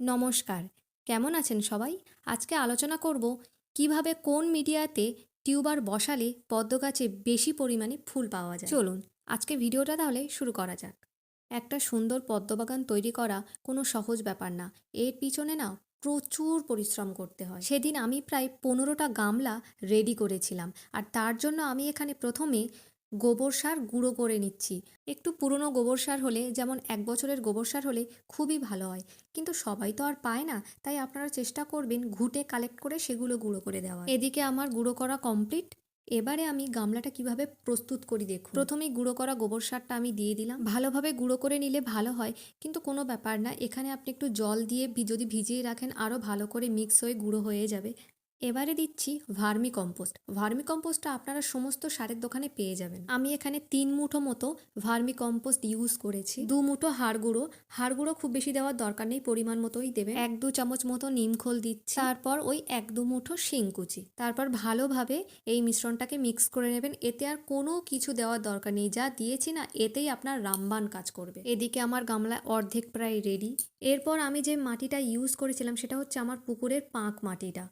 নমস্কার, কেমন আছেন সবাই? আজকে আলোচনা করব কীভাবে কোন মিডিয়াতে টিউবার বসালে পদ্ম গাছে বেশি পরিমাণে ফুল পাওয়া যায়। চলুন, আজকে ভিডিওটা তাহলে শুরু করা যাক। একটা সুন্দর পদ্মবাগান তৈরি করা কোনো সহজ ব্যাপার না। এর পিছনে না প্রচুর পরিশ্রম করতে হয়। সেদিন আমি প্রায় পনেরোটা গামলা রেডি করেছিলাম। আর তার জন্য আমি এখানে প্রথমে গোবর সার গুঁড়ো করে নিচ্ছি। একটু পুরনো গোবর সার হলে, যেমন এক বছরের গোবর সার হলে খুবই ভালো হয়। কিন্তু সবাই তো আর পায় না, তাই আপনারা চেষ্টা করবেন ঘুটে কালেক্ট করে সেগুলো গুঁড়ো করে দেওয়া এদিকে আমার গুঁড়ো করা কমপ্লিট এবারে আমি গামলাটা কীভাবে প্রস্তুত করি দেখুন। প্রথমেই গুঁড়ো করা গোবর সারটা আমি দিয়ে দিলাম। ভালোভাবে গুঁড়ো করে নিলে ভালো হয়, কিন্তু কোনো ব্যাপার না, এখানে আপনি একটু জল দিয়ে যদি ভিজিয়ে রাখেন আরও ভালো করে মিক্স হয়ে গুঁড়ো হয়ে যাবে। এবারে দিচ্ছি ভার্মি কম্পোস্ট। ভার্মি কম্পোস্টটা আপনারা সমস্ত সারের দোকানে পেয়ে যাবেন। আমি এখানে তিন মুঠো মতো ভার্মি কম্পোস্ট ইউজ করেছি। দু মুঠো হাড় গুঁড়ো। হাড় গুঁড়ো খুব বেশি দেওয়ার দরকার নেই, পরিমাণ মতোই দেবে এক দু চামচ মতো নিমখোল দিচ্ছি। তারপর ওই এক দু মুঠো শিংকুচি। তারপর ভালোভাবে এই মিশ্রণটাকে মিক্স করে নেবেন। এতে আর কোনো কিছু দেওয়ার দরকার নেই। যা দিয়েছি না, এতেই আপনার রামবান কাজ করবে। এদিকে আমার গামলা অর্ধেক প্রায় রেডি এরপর আমি যে মাটিটা ইউজ করেছিলাম, সেটা হচ্ছে আমার পুকুরের পাঁক মাটিটা।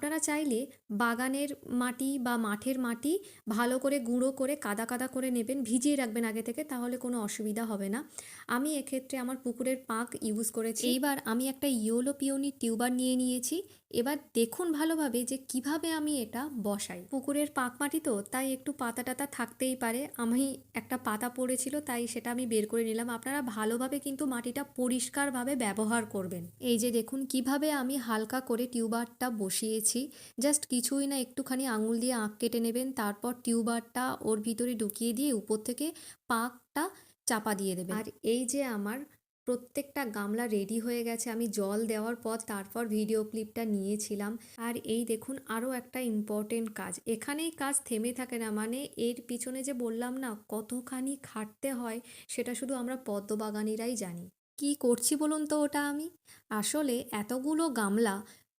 আপনারা চাইলে বাগানের মাটি বা মাঠের মাটি ভালো করে গুঁড়ো করে কাদা কাদা করে নেবেন, ভিজিয়ে রাখবেন আগে থেকে, তাহলে কোনো অসুবিধা হবে না। আমি এক্ষেত্রে আমার পুকুরের পাঁক ইউজ করেছি। এইবার আমি একটা ইয়োলো পিওনি টিউবার নিয়ে নিয়েছি। এবার দেখুন ভালোভাবে যে কীভাবে আমি এটা বসাই। পুকুরের পাঁক মাটি তো, তাই একটু পাতা টাতা থাকতেই পারে। আমি একটা পাতা পড়েছিল, তাই সেটা আমি বের করে নিলাম। আপনারা ভালোভাবে কিন্তু মাটিটা পরিষ্কারভাবে ব্যবহার করবেন। এই যে দেখুন কীভাবে আমি হালকা করে টিউবারটা বসিয়েছি। জাস্ট কিছুই না, একটুখানি আঙুল দিয়ে আঁক কেটে নেবেন, তারপর টিউবারটা ওর ভিতরে ঢুকিয়ে দিয়ে উপর থেকে পাকটা চাপা দিয়ে দেবেন। আর এই যে আমার প্রত্যেকটা গামলা রেডি হয়ে গেছে। আমি জল দেওয়ার পর তারপর ভিডিও ক্লিপটা নিয়েছিলাম। আর এই দেখুন আরও একটা ইম্পর্টেন্ট কাজ। এখানেই কাজ থেমে থাকে না। মানে এর পিছনে যে বললাম না, কতখানি খাটতে হয়, সেটা শুধু আমরা পদ্মবাগানিরাই জানি। কি করছি বলুন তো ওটা আমি? আসলে এতগুলো গামলা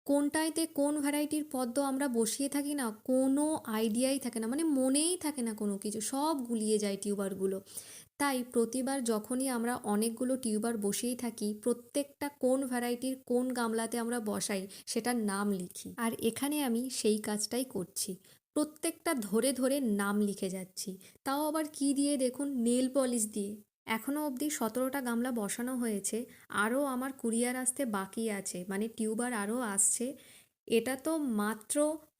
কোনটাইতে কোন ভ্যারাইটির পদ্ম আমরা বসিয়ে থাকি না, কোনো আইডিয়াই থাকে না মানে মনেই থাকে না কোনো কিছু, সব গুলিয়ে যায় টিউবারগুলো। তাই প্রতিবার যখনই আমরা অনেকগুলো টিউবার বসিয়েই থাকি, প্রত্যেকটা কোন ভ্যারাইটির কোন গামলাতে আমরা বসাই, সেটার নাম লিখি। আর এখানে আমি সেই কাজটাই করছি। প্রত্যেকটা ধরে ধরে নাম লিখে যাচ্ছি। তাও আবার কি দিয়ে দেখুন, নেল পলিশ দিয়ে। এখনও অবধি সতেরোটা গামলা বসানো হয়েছে, আরও আমার কুরিয়ার আসতে বাকি আছে মানে টিউবার আরও আসছে। এটা তো মাত্র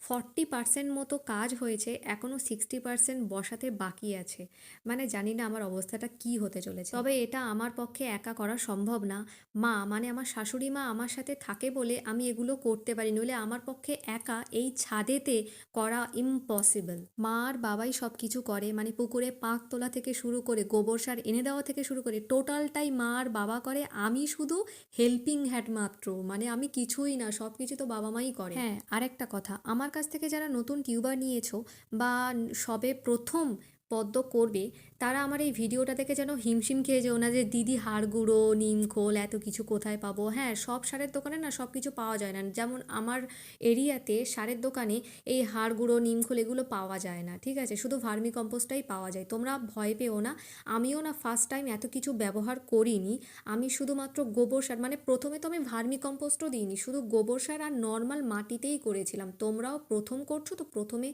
ফর্টি পার্সেন্ট মতো কাজ হয়েছে এখনও সিক্সটি পার্সেন্ট বসাতে বাকি আছে। মানে জানি না আমার অবস্থাটা কি হতে চলেছে। তবে এটা আমার পক্ষে একা করা সম্ভব না। মা মানে আমার শাশুড়ি মা আমার সাথে থাকে বলে আমি এগুলো করতে পারি, নইলে আমার পক্ষে একা এই ছাদেতে করা ইম্পসিবল মা আর বাবাই সব কিছু করে মানে পুকুরে পাক তোলা থেকে শুরু করে, গোবর সার এনে দেওয়া থেকে শুরু করে, টোটালটাই মা আর বাবা করে, আমি শুধু হেল্পিং হ্যাড মাত্র। মানে আমি কিছুই না সব কিছু তো বাবা মাই করে। হ্যাঁ আরেকটা কথা, আমার কাছ থেকে যারা নতুন টিউবার নিয়েছো বা সবে প্রথম পদ্ম করবে, তারা আমার এই ভিডিওটা দেখে যেন হিমশিম খেয়ে যেও না যে দিদি হাড় গুঁড়ো নিমখোল এত কিছু কোথায় পাবো? হ্যাঁ সব সারের দোকানে না সব কিছু পাওয়া যায় না। যেমন আমার এরিয়াতে সারের দোকানে এই হাড় গুঁড়ো নিমখোল এগুলো পাওয়া যায় না, ঠিক আছে? শুধু ভার্মি কম্পোস্টটাই পাওয়া যায়। তোমরা ভয় পেও না। আমিও না ফার্স্ট টাইম এত কিছু ব্যবহার করিনি। আমি শুধুমাত্র গোবর সার মানে প্রথমে তো আমি ভার্মি কম্পোস্টও দিইনি, শুধু গোবর সার আর নর্মাল মাটিতেই করেছিলাম। তোমরাও প্রথম করছ, তো প্রথমে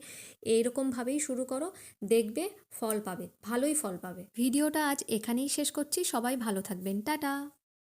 এইরকমভাবেই শুরু করো। দেখবে ফল পাবে ভালোই ফল পাবে। ভিডিওটা আজ এখানেই শেষ করছি সবাই ভালো থাকবেন টাটা।